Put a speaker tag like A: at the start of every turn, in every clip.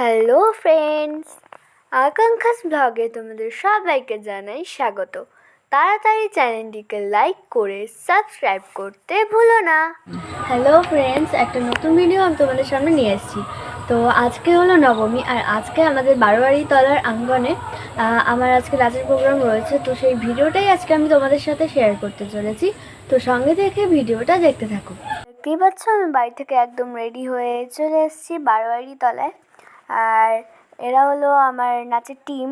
A: Hello friends আকাঙ্ক্ষাস ব্লগে তোমাদের সবাইকে জানাই স্বাগত। তাড়াতাড়ি চ্যানেলটিকে লাইক করে সাবস্ক্রাইব করতে ভুলো না। হ্যালো ফ্রেন্ডস একটা নতুন ভিডিও আমি তোমাদের সামনে নিয়ে এসেছি। তো আজকে হলো নবমী আর আজকে আমাদের বারোয়ারি তলার আঙ্গনে আমার আজকে নাচের প্রোগ্রাম রয়েছে। তো সেই ভিডিওটাই আজকে আমি তোমাদের সাথে শেয়ার করতে চলেছি। তো সঙ্গে থেকে ভিডিওটা দেখতে থাকো। দেখতেই পাচ্ছ আমি বাড়ি থেকে একদম রেডি হয়ে চলে এসেছি বারোয়ারি তলায়। আর এরা হলো আমার নাচের টিম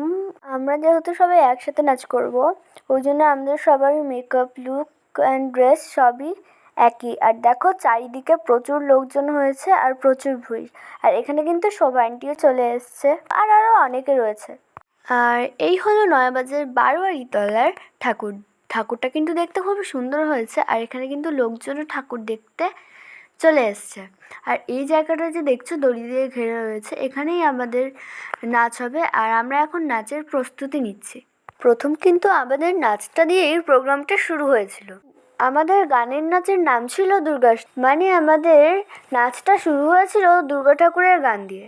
A: আমরা যেহেতু সবাই একসাথে নাচ করব, ওই জন্য আমাদের সবার মেকআপ লুক অ্যান্ড ড্রেস সবই একই। আর দেখো, চারিদিকে প্রচুর লোকজন হয়েছে আর প্রচুর ভিড়। আর এখানে কিন্তু শোভা আন্টিও চলে এসছে আর আরও অনেকে রয়েছে। আর এই হলো নয়াবাজার বারোয়ারি তলার ঠাকুর। ঠাকুরটা কিন্তু দেখতে খুবই সুন্দর হয়েছে আর এখানে কিন্তু লোকজনও ঠাকুর দেখতে চলে এসছে। আর এই জায়গাটা যে দেখছ দড়ি দিয়ে ঘেরা রয়েছে, এখানেই আমাদের নাচ হবে। আর আমরা এখন নাচের প্রস্তুতি নিচ্ছি। প্রথম কিন্তু আমাদের নাচটা দিয়েই প্রোগ্রামটা শুরু হয়েছিল। আমাদের গানের নাচের নাম ছিল দুর্গা মানে আমাদের নাচটা শুরু হয়েছিল দুর্গা ঠাকুরের গান দিয়ে।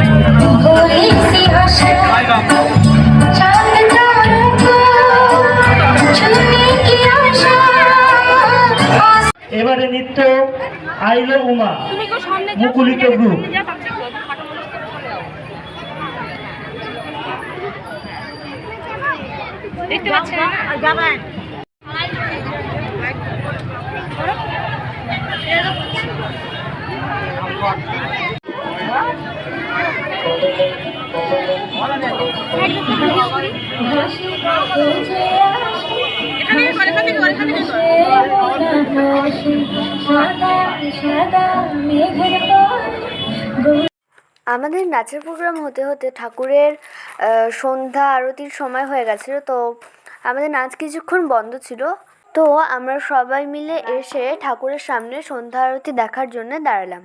B: আইলো উমা মুকুলিত গ্রুপ।
C: দেখতে পাচ্ছেন? যাবেন
A: আমাদের নাচের প্রোগ্রাম হতে হতে ঠাকুরের সন্ধ্যা আরতির সময় হয়ে গেছিল, তো আমাদের নাচ কিছুক্ষণ বন্ধ ছিল। তো আমরা সবাই মিলে এসে ঠাকুরের সামনে সন্ধ্যা আরতি দেখার জন্য দাঁড়ালাম।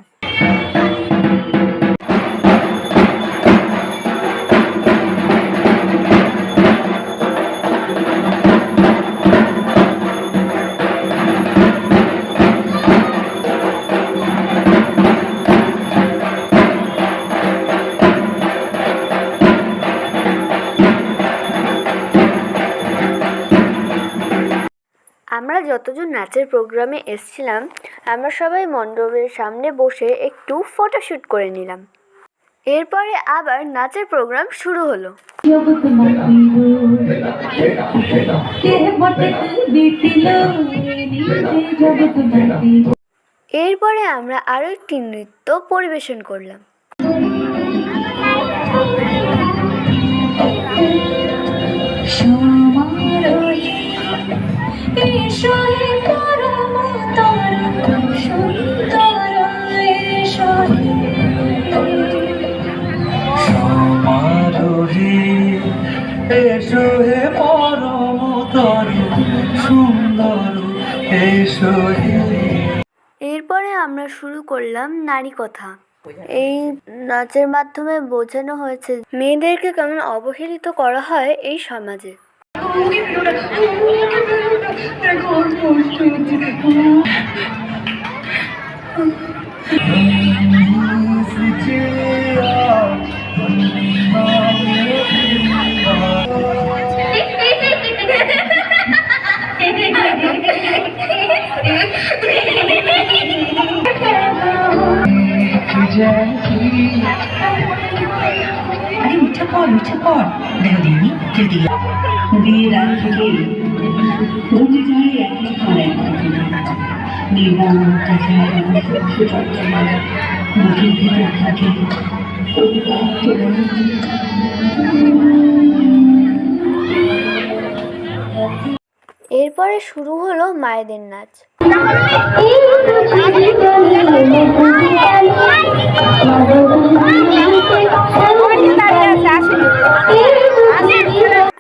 A: যতজন নাচের প্রোগ্রামে এসছিলাম, আমরা সবাই মণ্ডপের সামনে বসে একটু ফটোশ্যুট করে নিলাম। এরপরে আবার নাচের প্রোগ্রাম শুরু হলো। এরপরে আমরা আরও একটি নৃত্য পরিবেশন করলাম।
D: হে পরম
B: তরু সুন্দর হে।
A: এরপরে আমরা শুরু করলাম নারী কথা। এই নাচের মাধ্যমে বোঝানো হয়েছে মেয়েদেরকে কেমন অবহেলিত করা হয় এই সমাজে।
E: পড় উঠে পড় দেখো দিদি বিয়ের আগ থেকে। একটা ভিতর থাকে।
A: এরপরে শুরু হলো মায়েদের নাচ।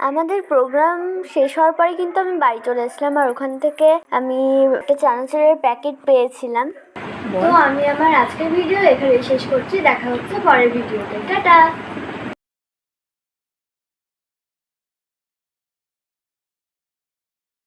A: আমাদের প্রোগ্রাম শেষ হওয়ার পরে কিন্তু আমি বাড়ি চলে এসেছিলাম আর ওখান থেকে আমি একটা চানাচুরের প্যাকেট পেয়েছিলাম। তো আমি আমার আজকের ভিডিও এখানে শেষ করছি। দেখা হচ্ছে পরের ভিডিওতে টাটা!